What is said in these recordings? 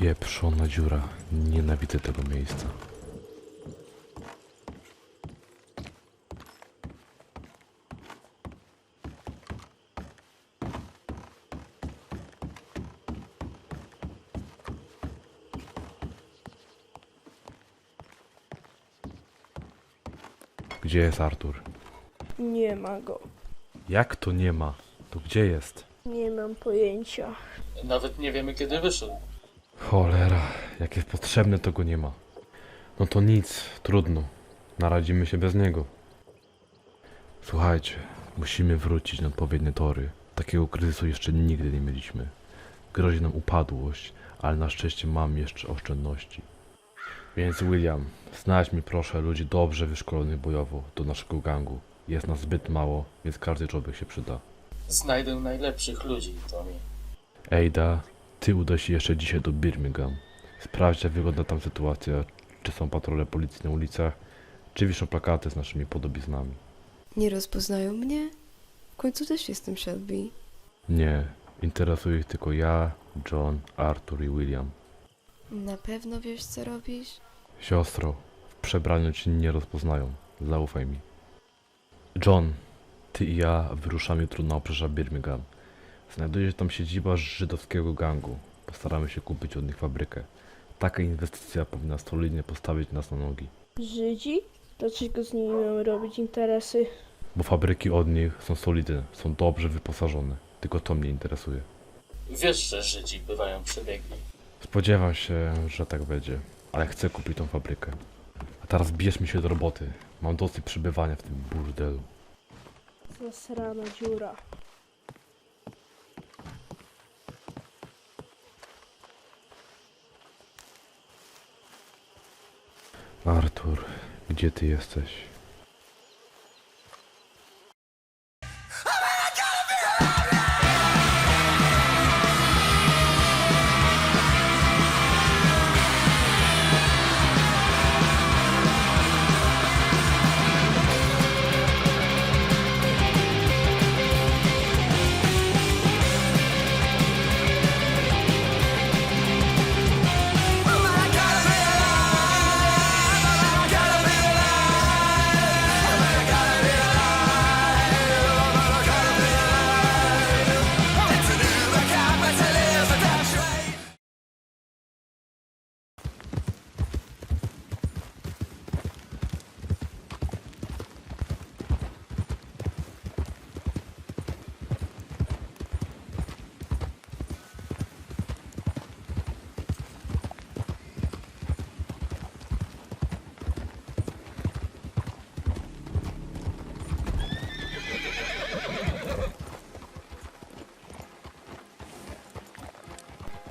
Pieprzona dziura. Nienawidzę tego miejsca. Gdzie jest Artur? Nie ma go. Jak to nie ma? To gdzie jest? Nie mam pojęcia. Nawet nie wiemy kiedy wyszedł. Cholera, jak jest potrzebne, to go nie ma. No to nic, trudno. Naradzimy się bez niego. Słuchajcie, musimy wrócić na odpowiednie tory. Takiego kryzysu jeszcze nigdy nie mieliśmy. Grozi nam upadłość, ale na szczęście mam jeszcze oszczędności. Więc William, znajdź mi proszę ludzi dobrze wyszkolonych bojowo do naszego gangu. Jest nas zbyt mało, więc każdy człowiek się przyda. Znajdę najlepszych ludzi, Tommy. Ejda, ty udaj się jeszcze dzisiaj do Birmingham. Sprawdź jak wygląda tam sytuacja, czy są patrole policji na ulicach, czy wiszą plakaty z naszymi podobiznami. Nie rozpoznają mnie? W końcu też jestem Shelby. Nie, interesuje ich tylko ja, John, Arthur i William. Na pewno wiesz, co robisz? Siostro, w przebraniu cię nie rozpoznają, zaufaj mi. John, ty i ja wyruszamy jutro na obrzeża Birmingham. Znajduje się tam siedziba żydowskiego gangu. Postaramy się kupić od nich fabrykę. Taka inwestycja powinna solidnie postawić nas na nogi. Żydzi? Dlaczego z nimi mamy robić interesy? Bo fabryki od nich są solidne, są dobrze wyposażone. Tylko to mnie interesuje. Wiesz, że Żydzi bywają przebiegli. Spodziewam się, że tak będzie, ale chcę kupić tą fabrykę. A teraz bierzmy się do roboty. Mam dosyć przebywania w tym burdelu. Zasrana dziura. Artur, gdzie ty jesteś?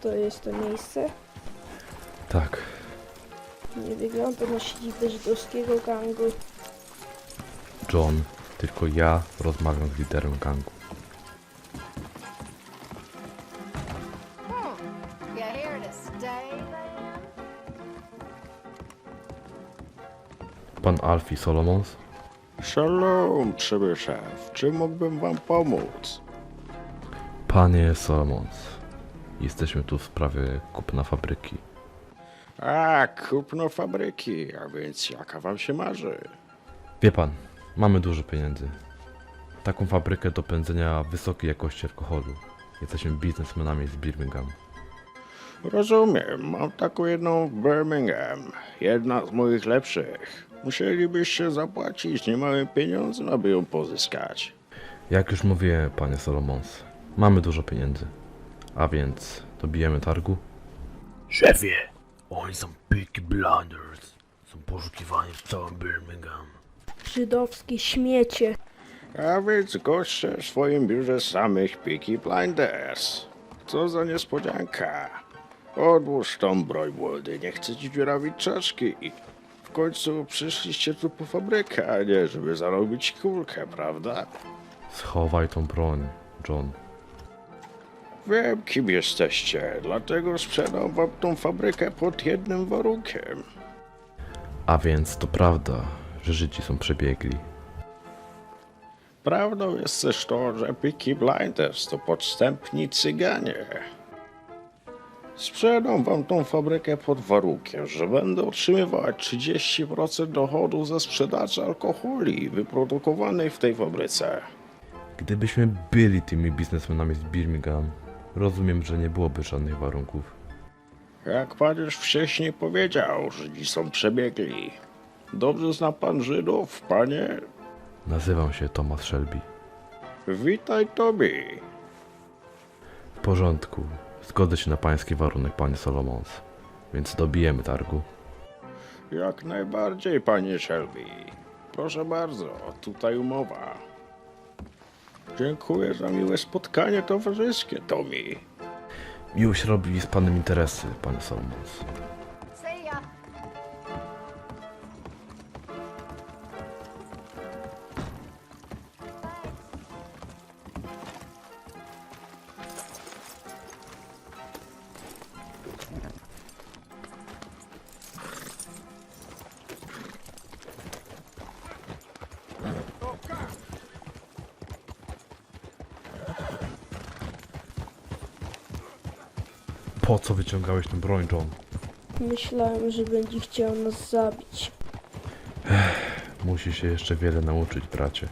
To jest to miejsce? Tak, Nie wygląda na siedzibę żydowskiego gangu. John, tylko ja rozmawiam z liderem gangu. Then? Pan Alfie Solomons? Shalom, przybysze. W czym mógłbym wam pomóc? Panie Solomons, jesteśmy tu w sprawie kupna fabryki. A, kupno fabryki, a więc jaka wam się marzy? Wie pan, mamy dużo pieniędzy. Taką fabrykę do pędzenia wysokiej jakości alkoholu. Jesteśmy biznesmenami z Birmingham. Rozumiem, mam taką jedną w Birmingham. Jedna z moich lepszych. Musielibyście zapłacić niemałe pieniądze, aby ją pozyskać. Jak już mówiłem, panie Solomons, mamy dużo pieniędzy. A więc, dobijemy targu? Szefie, oni są Peaky Blinders. Są poszukiwani w całym Birmingham. Żydowskie śmiecie. A więc goście w swoim biurze samych Peaky Blinders. Co za niespodzianka. Odłóż tą broń młody, nie chcę ci dziurawić czaszki. W końcu przyszliście tu po fabrykę, a nie żeby zarobić kulkę, prawda? Schowaj tą broń, John. Wiem, kim jesteście, dlatego sprzedam wam tą fabrykę pod jednym warunkiem. A więc to prawda, że Żydzi są przebiegli. Prawdą jest też to, że Peaky Blinders to podstępni cyganie. Sprzedam wam tą fabrykę pod warunkiem, że będę otrzymywać 30% dochodu ze sprzedaży alkoholi wyprodukowanej w tej fabryce. Gdybyśmy byli tymi biznesmenami z Birmingham, rozumiem, że nie byłoby żadnych warunków. Jak pan już wcześniej powiedział, Żydzi są przebiegli. Dobrze zna pan Żydów, panie? Nazywam się Thomas Shelby. Witaj Tobi. W porządku. Zgodzę się na pański warunek, panie Solomons. Więc dobijemy targu. Jak najbardziej, panie Shelby. Proszę bardzo, tutaj umowa. Dziękuję za miłe spotkanie towarzyskie, Tommy. Miłość robi z panem interesy, panie Solomons. Wyciągałeś tę broń, John? Myślałem, że będzie chciał nas zabić. Musi się jeszcze wiele nauczyć, bracie.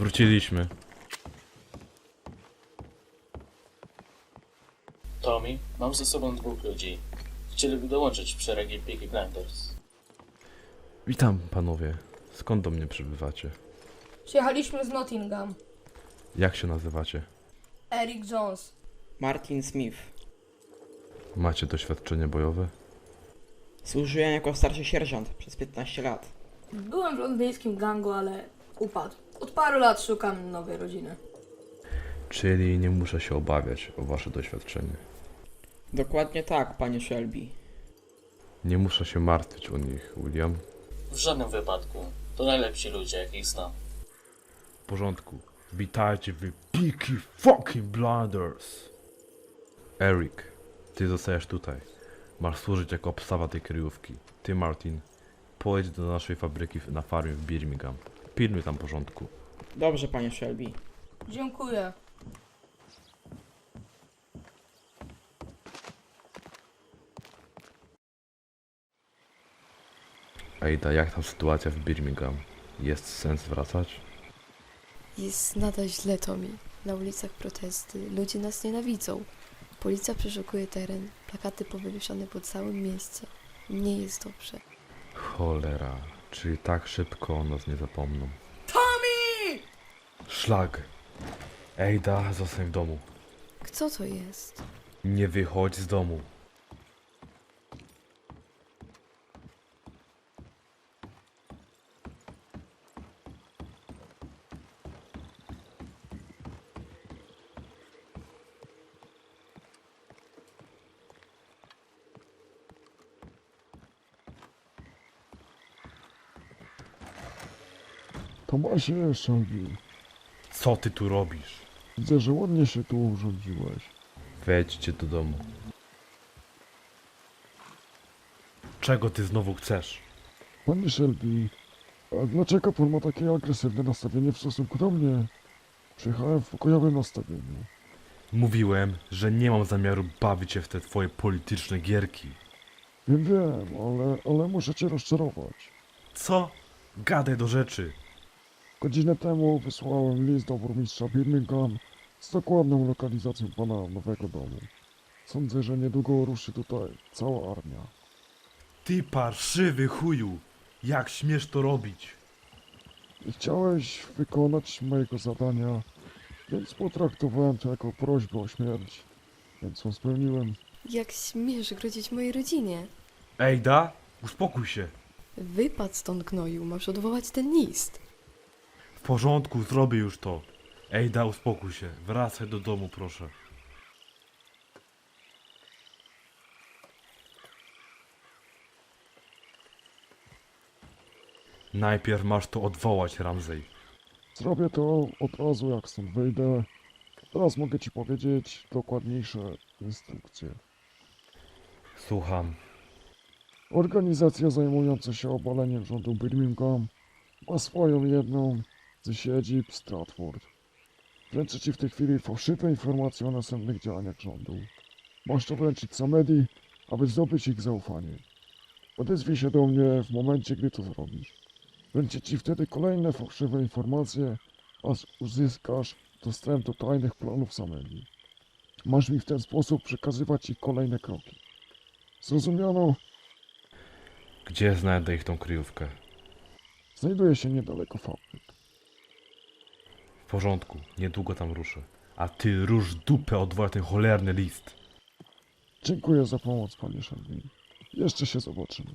Wróciliśmy. Tommy, mam ze sobą dwóch ludzi. Chcieliby dołączyć w szeregi Peaky Blinders. Witam, panowie. Skąd do mnie przybywacie? Przyjechaliśmy z Nottingham. Jak się nazywacie? Eric Jones. Martin Smith. Macie doświadczenie bojowe? Służyłem jako starszy sierżant przez 15 lat. Byłem w londyńskim gangu, ale upadł. Od paru lat szukam nowej rodziny. Czyli nie muszę się obawiać o wasze doświadczenie. Dokładnie tak, panie Shelby. Nie muszę się martwić o nich, William. W żadnym wypadku. To najlepsi ludzie, jakich znam. W porządku. Witajcie wy Peaky fucking Blinders. Eric, ty zostajesz tutaj. Masz służyć jako obstawa tej kryjówki. Ty, Martin, pojedź do naszej fabryki na farmie w Birmingham. Pilnuj tam porządku. Dobrze, panie Shelby. Dziękuję. Ejda, jak tam sytuacja w Birmingham? Jest sens wracać? Jest nadal źle, Tommy. Na ulicach protesty, ludzie nas nienawidzą. Policja przeszukuje teren, plakaty powywieszane po całym mieście. Nie jest dobrze. Cholera, czyli tak szybko o nas nie zapomną. Tommy! Szlag! Ejda, zostań w domu. Kto to jest? Nie wychodź z domu. Tomasie, Shelby, Co ty tu robisz? widzę, że ładnie się tu urządziłeś. Wejdźcie do domu. Czego ty znowu chcesz? Panie Shelby, a dlaczego pan ma takie agresywne nastawienie w stosunku do mnie? Przyjechałem w pokojowym nastawieniu. Mówiłem, że nie mam zamiaru bawić się w te twoje polityczne gierki. Wiem, wiem, ale, ale muszę cię rozczarować. Co? Gadaj do rzeczy. Godzinę temu wysłałem list do burmistrza Birmingham z dokładną lokalizacją pana nowego domu. Sądzę, że niedługo ruszy tutaj cała armia. Ty parszywy chuju. Jak śmiesz to robić? Nie chciałeś wykonać mojego zadania, więc potraktowałem to jako prośbę o śmierć. Więc ją spełniłem. Jak śmiesz grozić mojej rodzinie? Ejda, uspokój się. Wypadł stąd gnoju, masz odwołać ten list. W porządku, zrobię już to. Ejda, uspokój się. Wracaj do domu, proszę. Najpierw masz to odwołać, Ramsey. Zrobię to od razu jak stąd wyjdę. Teraz mogę ci powiedzieć dokładniejsze instrukcje. Słucham. Organizacja zajmująca się obaleniem rządu Birmingham ma swoją jedną z siedzib Stratford. Wręczę ci w tej chwili fałszywe informacje o następnych działaniach rządu. Masz to wręczyć Samedi, aby zdobyć ich zaufanie. Odezwij się do mnie w momencie, gdy to zrobisz. Wręczę ci wtedy kolejne fałszywe informacje, aż uzyskasz dostęp do tajnych planów Samedi. Masz mi w ten sposób przekazywać ich kolejne kroki. Zrozumiano? Gdzie znajdę ich tą kryjówkę? Znajduje się niedaleko fabryk. Porządku, niedługo tam ruszę. A ty rusz dupę, odwołaj ten cholerny list. Dziękuję za pomoc, panie Shelby. Jeszcze się zobaczymy.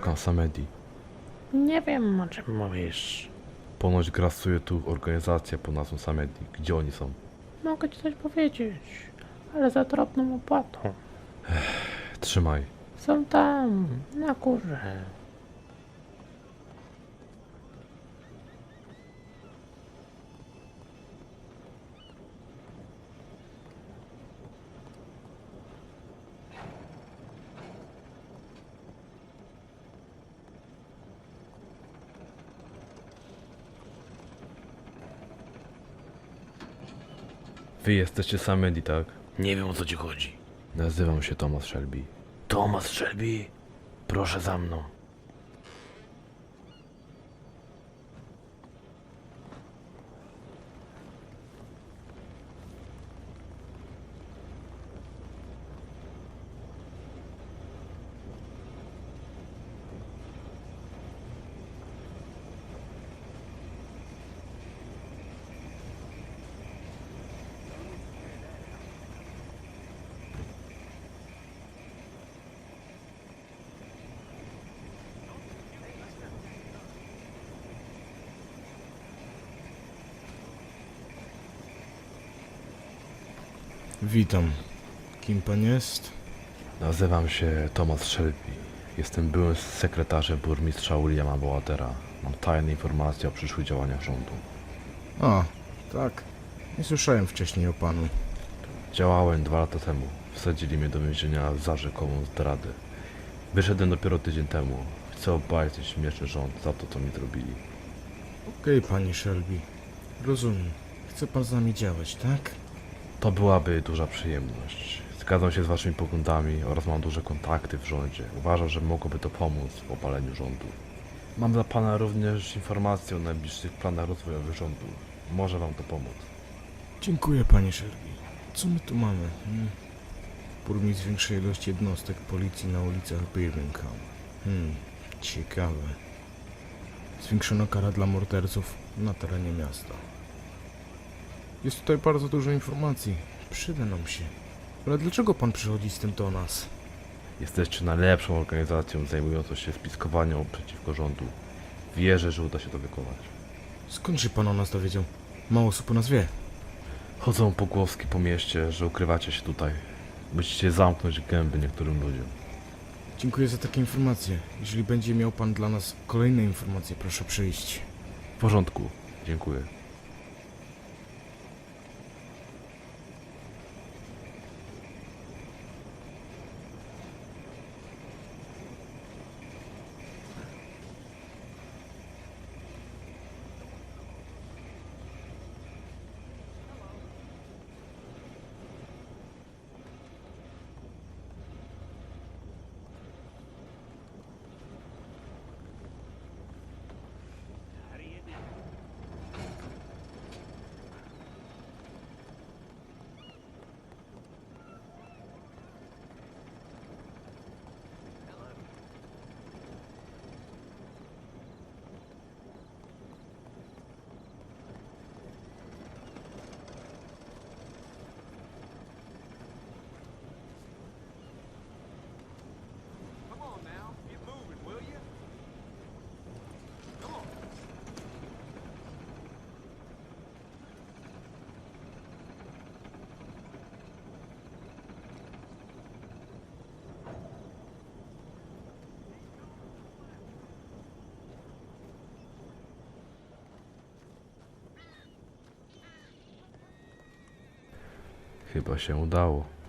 Szukam Samedi. Nie wiem o czym mówisz. Ponoć grasuje tu organizacja pod nazwą Samedi. Gdzie oni są? Mogę ci coś powiedzieć, ale za drobną opłatą. Trzymaj. Są tam, na górze. Wy jesteście Samedi, tak? Nie wiem o co ci chodzi. Nazywam się Thomas Shelby. Thomas Shelby, proszę za mną. Witam. Kim pan jest? Nazywam się Thomas Shelby. Jestem byłym sekretarzem burmistrza Williama Boatera. Mam tajne informacje o przyszłych działaniach rządu. O, tak. Nie słyszałem wcześniej o panu. Działałem dwa lata temu. Wsadzili mnie do więzienia za rzekomą zdradę. Wyszedłem dopiero tydzień temu. Chcę obalić ten śmieszny rząd za to, co mi zrobili. Okej, panie Shelby. Rozumiem. Chce pan z nami działać, tak? To byłaby duża przyjemność. Zgadzam się z waszymi poglądami oraz mam duże kontakty w rządzie. Uważam, że mogłoby to pomóc w obaleniu rządu. Mam dla pana również informacje o najbliższych planach rozwojowych rządu. Może wam to pomóc. Dziękuję, panie Shelby. Co my tu mamy? Hmm? Burmistrz zwiększa ilość jednostek policji na ulicach Birmingham. Hmm, ciekawe. Zwiększono kara dla morderców na terenie miasta. Jest tutaj bardzo dużo informacji. Przyda nam się. Ale dlaczego pan przychodzi z tym do nas? Jesteście najlepszą organizacją zajmującą się spiskowaniem przeciwko rządu. Wierzę, że uda się to wykonać. Skąd się pan o nas dowiedział? Mało osób o nas wie. Chodzą pogłoski po mieście, że ukrywacie się tutaj. Musicie zamknąć gęby niektórym ludziom. Dziękuję za takie informacje. Jeżeli będzie miał pan dla nas kolejne informacje, proszę przyjść. W porządku. Dziękuję. Chyba się udało.